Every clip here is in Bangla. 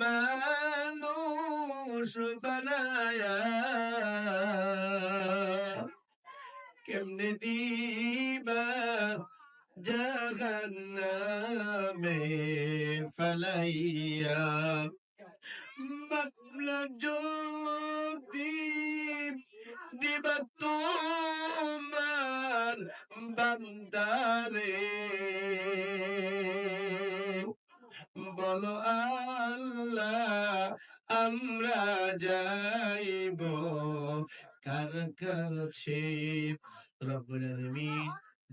মানুষ বানায়া কেমনে দিবা জাহান্নামে ফালাইয়া? মামলা যদি দিবা তোমার বান্দারে বলো আল্লাহ, আমরা যাইব কার কাছে? রব্বুল আলামিন,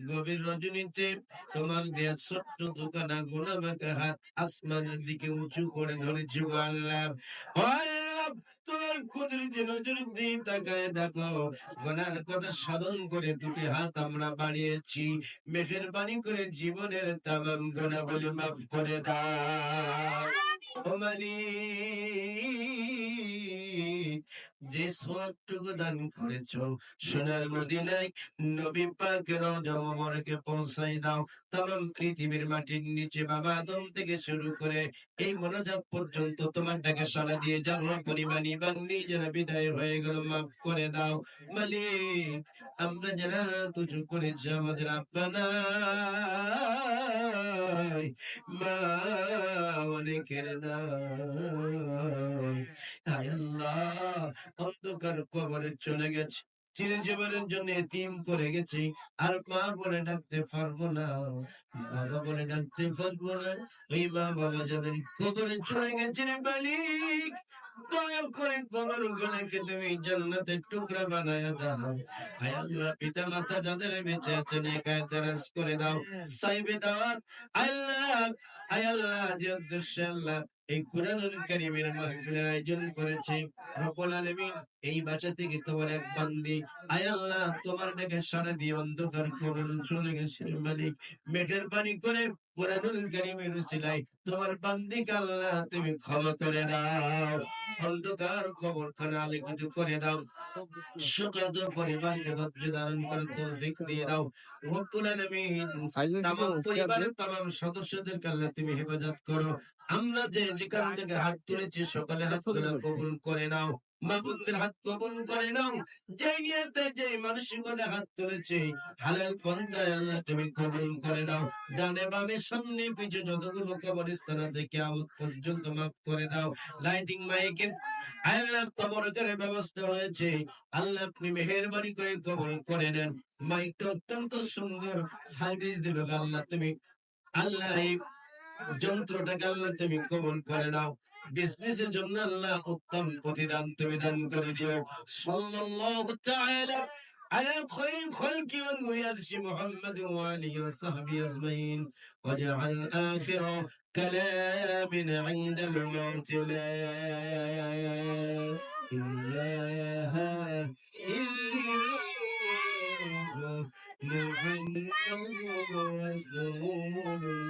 গভীর রজনীতে তোমার দেয়া ছোট্ট দোকানা গোনা মাখা হাত আসমানের দিকে উঁচু করে ধরেছি আল্লাহ আল্লাহ আল্লাহ, তোমার কুদরতি নজর দিয়ে তাকায় দেখো। গোনার কথা সাধন করে দুটি হাত আমরা বাড়িয়েছি। মেঘের পানি করে জীবনের তামাম গোনা বলে মাফ করে দাও। ও মালিক, যে সোয়াবটুকু দান করেছ, সোনার মদিনায় নবী পাকের জমরকে পৌঁছাই দাও। তাম পৃথিবীর মাটির নিচে বাবা আদম থেকে শুরু করে এই মনোজাত পর্যন্ত তোমার ডাকে সাড়া দিয়ে যাব পরিমাণ ইমান নিজেরা বিদায় হয়ে গেল, মাফ করে দাও। মালিক, আমরা যারা তুজু করেছি আমাদের আপনার মা অনেকের নাই আল্লাহ অন্ধকার কবরে চলে গেছে। চিরজীবনের জন্য এতিম করে গেছি, আর মা বলে ডাকতে পারব না। বাবা বলে ডাকতে পারব না। ওই মা বাবা যাদের কবরে চলে গেছে রে মালিক, দয়া করে গুলোকে তুমি জান্নাতের টুকরা বানায় দাও। আল্লাহ পিতা মাতা যাদের বেঁচে আছেন একায় দারাজ করে দাও। সাইবে দাওয়াত, আল্লাহ হায় আল্লাহ, যে উদ্দেশ্যে আল্লাহ এই কোরআনুল কারীমের মাহফিলের আয়োজন করেছে, রব্বুল আলামিন, এই বাসা থেকে তোমার এক বান্দি, আয় আল্লাহ, তোমার ডাকে সারা দিয়ে অন্ধকার করুন, চলে গেছে মালিক, মেঘের পানি করে কোরআনুল কারীমের তোমার বান্দিকে আল্লাহ তুমি ক্ষমা করে দাও। অন্ধকার কবরখানা আলোকিত করে দাও। সুখদ পরিবারকে ধৈর্য ধারণ করে তৌফিক দিয়ে দাও। রব্বুল আলামিন তাম পরিবারের তাম সদস্যদের আল্লাহ তুমি হেফাজত করো। আমরা যে যেখান থেকে হাত তুলেছি সকালে হাতগুলো কবুল করে নাও। মা বোনদের হাত কবুল করে নাও। যে নিয়তে যে মানসিকতা হাত তুলেছে হালাল পন্থায় আল্লাহ তুমি কবুল করে নাও। ডানে বামে সামনে পিছে যতগুলো কবরস্থান আছে, কিয়ামত পর্যন্ত মাফ করে দাও। লাইটিং মাইকের আল্লাহ কবরের ব্যবস্থা হয়েছে আল্লাহ আপনি মেহেরবানি করে কবুল করে নেন। মাইকটা অত্যন্ত সুন্দর সার্ভিস দিবে আল্লাহ তুমি। আল্লাহ এই যন্ত্রটাকে আল্লাহ তুমি কবুল করে নাও। বিজনেসের জন্য আল্লাহ উত্তম প্রতিদান তুমি দান করে দিও على خير خلق ويرش محمد وعلي وصحبه أجمعين. واجعل آخر كلام عند الموت لا إله إلا الله محمد رسول الله